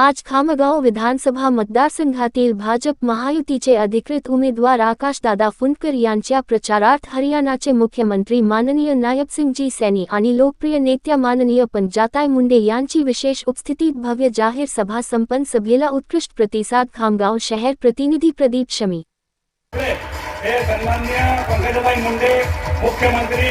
आज खामगाव विधानसभा मतदारसंघातील भाजप महायुतीचे अधिकृत उमेदवार आकाशदादा फुंडकर यांच्या प्रचारार्थ हरियाणाचे मुख्यमंत्री माननीय नायबसिंगजी सैनी आणि लोकप्रिय नेत्या माननीय पंजाताय मुंडे यांची विशेष उपस्थितीत भव्य जाहीर सभा संपन्न सभेला उत्कृष्ट प्रतिसाद खामगाव शहर प्रतिनिधी प्रदीप शमी. मुख्यमंत्री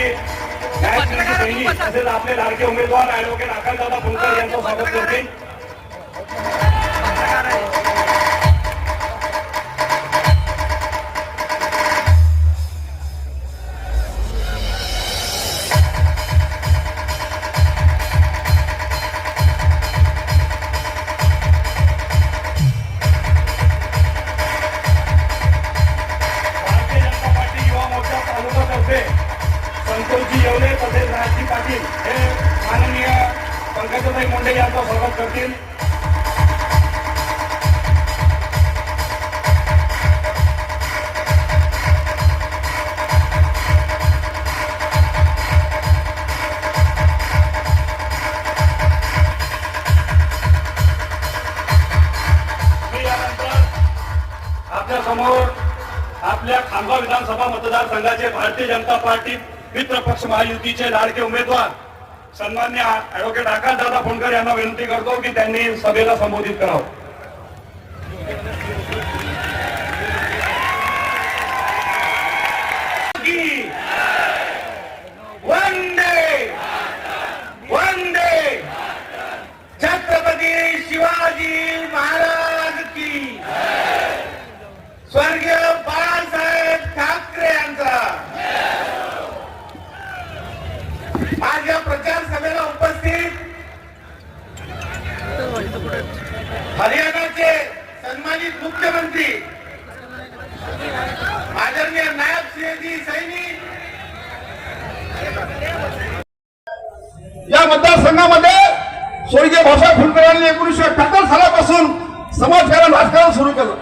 पंकजाताई मुंडे यांचा स्वागत करतील. आपल्यासमोर आपल्या खामगाव विधानसभा मतदारसंघाचे भारतीय जनता पार्टी मित्र पक्ष महायुतीचे लाडके उमेदवार सन्मान्य ऍडव्होकेट आकाशदादा फोंडकर यांना विनंती करतो की त्यांनी सभेला संबोधित करावं. हरियाणाचे सन्मानित मुख्यमंत्री आदरणीय नायब सिंहजी सैनी. या मतदारसंघामध्ये स्वर्गीय भाषा फुलकरांनी एकोणीसशे अठ्याहत्तर सालापासून समाजकारण राजकारण सुरू केलं.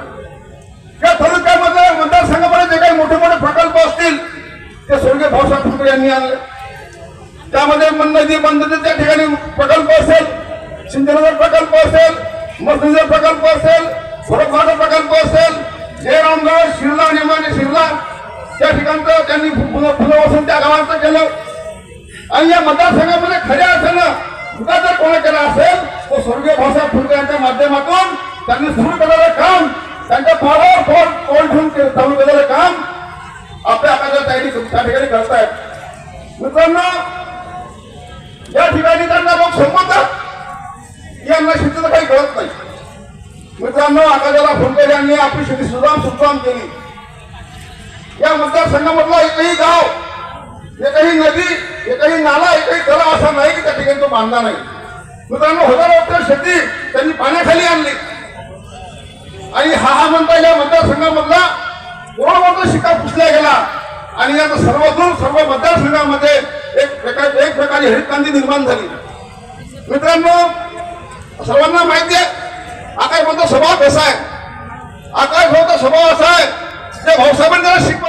या तालुक्यामध्ये मतदारसंघामध्ये जे काही मोठे मोठे प्रकल्प असतील ते स्वर्गीय भाऊसाहेब फुलकर यांनी आणले. त्यामध्ये मननदी बंद त्या ठिकाणी प्रकल्प असेल सिंधनगर प्रकल्प असेल मसनीचा प्रकल्प असेल भरतवाचा प्रकल्प असेल जयरामगड शिरला नेमाने शिरला त्या ठिकाणचं त्यांनी फुलं फुलं त्या गावांचं केलं. आणि या मतदारसंघामध्ये खऱ्या अर्थानं चुका जर कोणा केला असेल तो स्वर्गीय भाषा फुलकर यांच्या माध्यमातून त्यांनी सुरू केलेलं काम त्यांच्या पावलावर फोन पाऊल ठेवून के- चालू केलेलं काम आपल्या आकाशात त्या ठिकाणी करतायत. मित्रांनो या ठिकाणी त्यांना लोक संबंधात यांना शेतीचं काही कळत नाही. मित्रांनो आकाशाला फुलकर आपली शेती सुराम सुद्धाम केली. या मतदारसंघामधला एकही गाव एकही नदी एकही नाला एकही तलाव असा नाही की त्या ठिकाणी तो बांधला नाही. मित्रांनो हजारो एकर शेती त्यांनी पाण्याखाली आणली. आणि हा हा म्हणता या मतदारसंघामधला कोणामधला शिक्का पुसला गेला? आणि या सर्वदूर सर्व मतदारसंघामध्ये एक प्रकार एक प्रकारे हरितक्रांती निर्माण झाली. मित्रांनो आकाश म्हणतो स्वभाव आकाश भाऊचा स्वभाव असा आहे त्या भाऊसाहेबांनी त्याला शिकवलं